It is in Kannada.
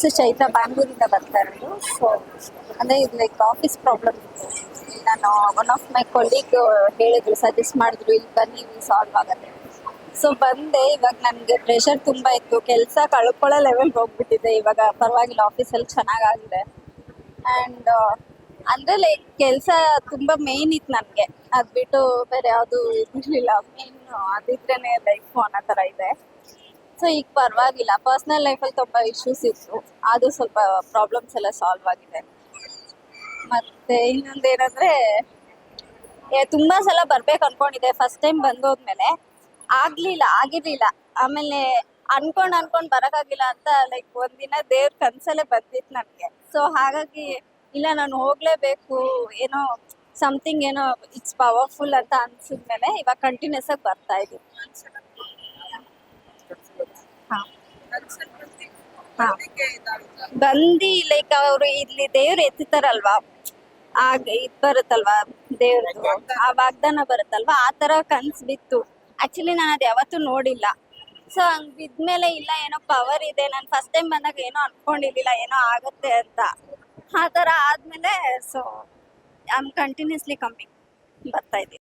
ಸೊ ಚೈತ್ರ ಬ್ಯಾಂಗ್ಳೂರಿಂದ ಬರ್ತಾ ಇರೋದು. ಸೊ ಅಂದರೆ ಇದು ಲೈಕ್ ಆಫೀಸ್ ಪ್ರಾಬ್ಲಮ್ ಇತ್ತು. ನಾನು ಒನ್ ಆಫ್ ಮೈ ಕೊಲೀಗ್ ಹೇಳಿದ್ರು ಸಜೆಸ್ಟ್ ಮಾಡಿದ್ರು, ಇಲ್ಲಿ ಬನ್ನಿ, ಇಲ್ಲಿ ಸಾಲ್ವ್ ಆಗುತ್ತೆ. ಸೊ ಬಂದೆ. ಇವಾಗ ನನಗೆ ಪ್ರೆಷರ್ ತುಂಬ ಇತ್ತು. ಕೆಲಸ ಕಳ್ಕೊಳ್ಳೋ ಲೆವೆಲ್ಗೆ ಹೋಗ್ಬಿಟ್ಟಿದೆ. ಇವಾಗ ಪರವಾಗಿಲ್ಲ ಆಫೀಸಲ್ಲಿ ಚೆನ್ನಾಗಾಗಿದೆ. ಆ್ಯಂಡ್ ಅಂದರೆ ಲೈಕ್ ಕೆಲಸ ತುಂಬ ಮೇನ್ ಇತ್ತು ನನಗೆ. ಅದು ಬಿಟ್ಟು ಬೇರೆ ಯಾವುದು ಇರಲಿಲ್ಲ. ಮೇನ್ ಅದಿದ್ರೇ ಲೈಫು ಅನ್ನೋ ಥರ ಇದೆ. ಸೊ ಈಗ ಪರವಾಗಿಲ್ಲ. ಪರ್ಸ್ನಲ್ ಲೈಫಲ್ಲಿ ತುಂಬ ಇಶ್ಯೂಸ್ ಇತ್ತು. ಅದು ಸ್ವಲ್ಪ ಪ್ರಾಬ್ಲಮ್ಸ್ ಎಲ್ಲ ಸಾಲ್ವ್ ಆಗಿದೆ. ಮತ್ತೆ ಇನ್ನೊಂದು ಏನಂದ್ರೆ ಏ, ತುಂಬಾ ಸಲ ಬರ್ಬೇಕು ಅನ್ಕೊಂಡಿದ್ದೆ. ಫಸ್ಟ್ ಟೈಮ್ ಬಂದೋದ್ಮೇಲೆ. ಆಗ್ಲಿಲ್ಲ ಆಗಿರ್ಲಿಲ್ಲ. ಆಮೇಲೆ ಅನ್ಕೊಂಡ್ ಅನ್ಕೊಂಡ್ ಬರಕಾಗಿಲ್ಲ ಅಂತ ಲೈಕ್ ಒಂದಿನ ದೇವ್ರ ಕನ್ಸಲ್ಲೇ ಬಂದಿತ್ತು ನನಗೆ. ಸೊ ಹಾಗಾಗಿ ಇಲ್ಲ ನಾನು ಹೋಗ್ಲೇಬೇಕು. ಏನೋ ಸಮಥಿಂಗ್ ಏನೋ ಇಟ್ಸ್ ಪವರ್ಫುಲ್ ಅಂತ ಅನ್ಸಿದ್ಮೇಲೆ ಇವಾಗ ಕಂಟಿನ್ಯೂಸ್ ಆಗಿ ಬರ್ತಾ ಇದ್ದೀನಿ. ಬಂದು ಲೈಕ್ ಅವರು ಇಲ್ಲಿ ದೇವ್ರು ಎತ್ತಿತಾರಲ್ವಾ? ಆಗ ಇದ್ ಬರುತ್ತಲ್ವಾ ದೇವ್ರದ್ದು? ಆ ವಾಗ್ದಾನ ಬರುತ್ತಲ್ವಾ? ಆ ತರ ಕನ್ಸ್ ಬಿತ್ತು. ಆಕ್ಚುಲಿ ನಾನು ಅದ್ ಯಾವತ್ತೂ ನೋಡಿಲ್ಲ. ಸೊ ಹಂಗ್ ಬಿದ್ಮೇಲೆ ಇಲ್ಲ ಏನೋ ಪವರ್ ಇದೆ. ನಾನು ಫಸ್ಟ್ ಟೈಮ್ ಬಂದಾಗ ಏನೋ ಅನ್ಕೊಂಡಿರ್ಲಿಲ್ಲ ಏನೋ ಆಗುತ್ತೆ ಅಂತ. ಆ ತರ ಆದ್ಮೇಲೆ ಸೊ ಐ ಆಮ್ ಕಂಟಿನ್ಯೂಸ್ಲಿ ಕಮ್ಮಿ ಬರ್ತಾ ಇದ್ದೀನಿ.